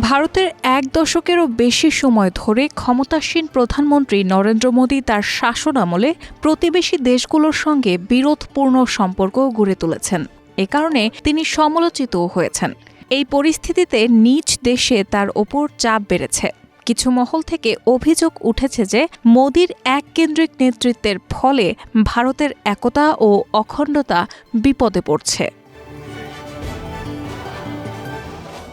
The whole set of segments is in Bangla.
ভারতের এক দশকেরও বেশি সময় ধরে ক্ষমতাসীন প্রধানমন্ত্রী নরেন্দ্র মোদী তার শাসনামলে প্রতিবেশী দেশগুলোর সঙ্গে বিরোধপূর্ণ সম্পর্ক গড়ে তুলেছেন। এ কারণে তিনি সমালোচিতও হয়েছেন। এই পরিস্থিতিতে নিজ দেশে তার ওপর চাপ বেড়েছে। কিছু মহল থেকে অভিযোগ উঠেছে যে মোদির এককেন্দ্রিক নেতৃত্বের ফলে ভারতের একতা ও অখণ্ডতা বিপদে পড়ছে।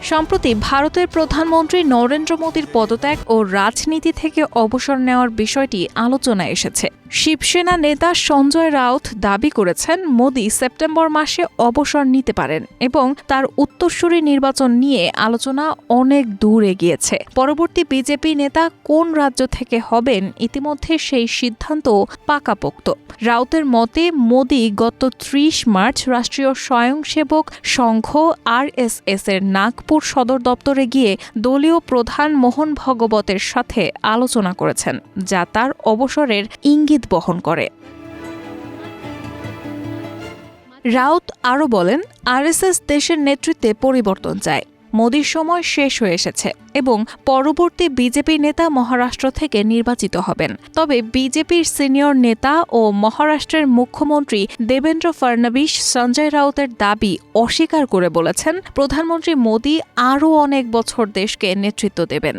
সম্প্রতি ভারতের প্রধানমন্ত্রী নরেন্দ্র মোদীর পদত্যাগ ও রাজনীতি থেকে অবসর নেওয়ার বিষয়টি আলোচনায় এসেছে। শিবসেনা নেতা সঞ্জয় রাউত দাবি করেছেন, মোদী সেপ্টেম্বর মাসে অবসর নিতে পারেন এবং তার উত্তরসূরি নির্বাচন নিয়ে আলোচনা অনেক দূর এগিয়েছে। পরবর্তী বিজেপি নেতা কোন রাজ্য থেকে হবেন ইতিমধ্যে সেই সিদ্ধান্ত পাকাপোক্ত। রাউতের মতে, মোদী গত ত্রিশ মার্চ রাষ্ট্রীয় স্বয়ংসেবক সংঘ আরএসএস এর নাগপুর সদর দপ্তরে গিয়ে দলীয় প্রধান মোহন ভগবতের সাথে আলোচনা করেছেন, যা তার অবসরের ইঙ্গিত বহন করে। রাউত আরও বলেন, আরএসএস দেশের নেতৃত্বে পরিবর্তন চায়। মোদীর সময় শেষ হয়ে এসেছে এবং পরবর্তী বিজেপি নেতা মহারাষ্ট্র থেকে নির্বাচিত হবেন। তবে বিজেপির সিনিয়র নেতা ও মহারাষ্ট্রের মুখ্যমন্ত্রী দেবেন্দ্র ফডনবিস সঞ্জয় রাউতের দাবি অস্বীকার করে বলেছেন, প্রধানমন্ত্রী মোদী আরও অনেক বছর দেশকে নেতৃত্ব দেবেন।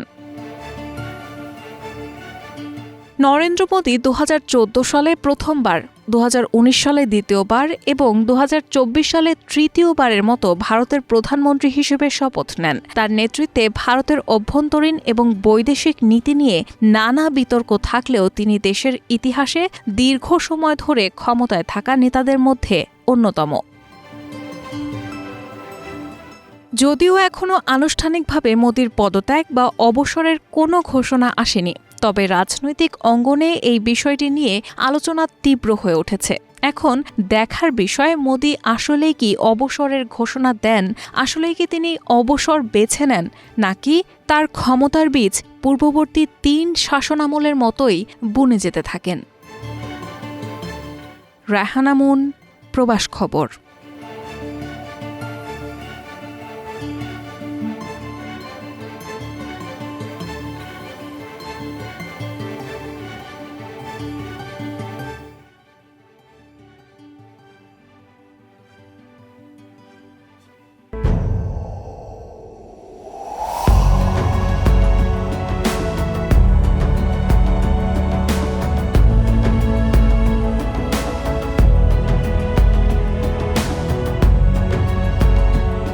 নরেন্দ্র মোদী দু হাজার চৌদ্দ সালে প্রথমবার দু হাজার উনিশ সালে দ্বিতীয়বার এবং দু হাজার চব্বিশ সালে তৃতীয়বারের মতো ভারতের প্রধানমন্ত্রী হিসেবে শপথ নেন। তার নেতৃত্বে ভারতের অভ্যন্তরীণ এবং বৈদেশিক নীতি নিয়ে নানা বিতর্ক থাকলেও তিনি দেশের ইতিহাসে দীর্ঘ সময় ধরে ক্ষমতায় থাকা নেতাদের মধ্যে অন্যতম। যদিও এখনও আনুষ্ঠানিকভাবে মোদীর পদত্যাগ বা অবসরের কোনো ঘোষণা আসেনি তবে রাজনৈতিক অঙ্গনে এই বিষয়টি নিয়ে আলোচনা তীব্র হয়ে উঠেছে। এখন দেখার বিষয়, মোদী আসলেই কি অবসরের ঘোষণা দেন? আসলেই কি তিনি অবসর বেছে নেন? নাকি তার ক্ষমতার বীজ পূর্ববর্তী তিন শাসনামলের মতোই বুনে যেতে থাকেন? রাহানামুন প্রবাস খবর।